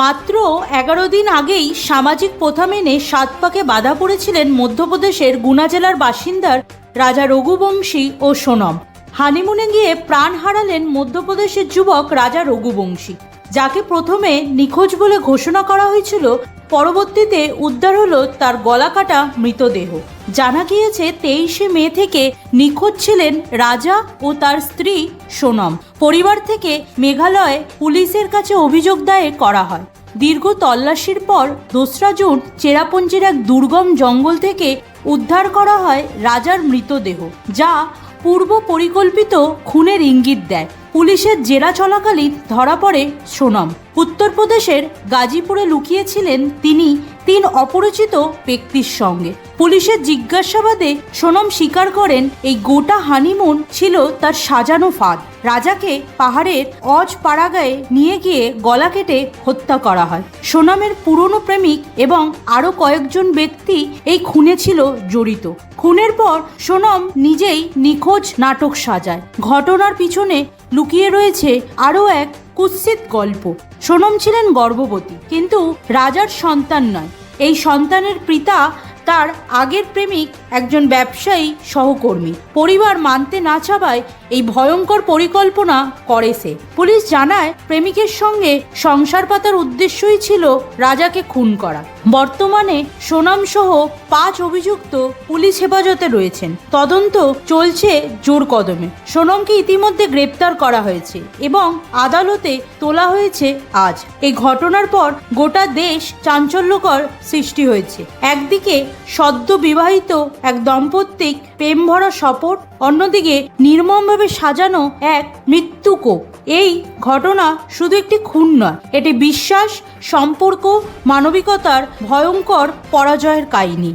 মাত্র এগারো দিন আগেই সামাজিক প্রথা মেনে সাত পাকে বাধা পড়েছিলেন মধ্যপ্রদেশের গুনা জেলার বাসিন্দার রাজা রঘুবংশী ও সোনম। হানিমুনে গিয়ে প্রাণ হারালেন মধ্যপ্রদেশের যুবক রাজা রঘুবংশী। যাকে প্রথমে নিখোঁজ বলে ঘোষণা করা হয়েছিল, পরবর্তীতে উদ্ধার হলো তার গলা কাটা মৃতদেহ। জানা গিয়েছে, তেইশে মে থেকে নিখোঁজ ছিলেন রাজা ও তার স্ত্রী সোনম। পরিবার থেকে মেঘালয়ে পুলিশের কাছে অভিযোগ দায়ের করা হয়। দীর্ঘ তল্লাশির পর দোসরা জুন চেরাপুঞ্জির এক দুর্গম জঙ্গল থেকে উদ্ধার করা হয় রাজার মৃতদেহ, যা পূর্ব পরিকল্পিত খুনের ইঙ্গিত দেয়। পুলিশের জেরা চলাকালীন ধরা পড়ে সোনম। উত্তরপ্রদেশের গাজীপুরে লুকিয়েছিলেন তিনি তিন অপরিচিত ব্যক্তির সঙ্গে। পুলিশের জিজ্ঞাসাবাদে সোনম স্বীকার করেন, এই গোটা হানিমুন ছিল তার সাজানো ফাঁদ। রাজাকে পাহাড়ের অজ পাড়াগায়ে নিয়ে গিয়ে গলা কেটে হত্যা করা হয়। সোনামের পুরনো প্রেমিক এবং আরও কয়েকজন ব্যক্তি এই খুনে ছিল জড়িত। খুনের পর সোনম নিজেই নিখোঁজ নাটক সাজায়। ঘটনার পিছনে লুকিয়ে রয়েছে আরও এক কুৎসিত গল্প। সোনম ছিলেন গর্ভবতী, কিন্তু রাজার সন্তান নয়। এই সন্তানের পিতা তার আগের প্রেমিক একজন ব্যবসায়ী সহকর্মী। পরিবার মানতে না চাওয়ায় এই ভয়ঙ্কর পরিকল্পনা করে সে। পুলিশ জানায়, প্রেমিকের সঙ্গে সংসার পাতার উদ্দেশ্যই ছিল রাজাকে খুন করা। বর্তমানে সোনাম সহ পাঁচ অভিযুক্ত পুলিশ হেফাজতে রয়েছেন। তদন্ত চলছে জোর কদমে। সোনমকে ইতিমধ্যে গ্রেপ্তার করা হয়েছে এবং আদালতে তোলা হয়েছে আজ। এই ঘটনার পর গোটা দেশ চাঞ্চল্যকর সৃষ্টি হয়েছে। একদিকে সদ্য বিবাহিত এক দম্পতিক প্রেম ভরা শপথ অন্যদিকে নির্মমভাবে সাজানো এক মৃত্যুকোপ এই ঘটনা শুধু একটি খুন নয়, এটি বিশ্বাস, সম্পর্ক, মানবিকতার ভয়ঙ্কর পরাজয়ের কাহিনী।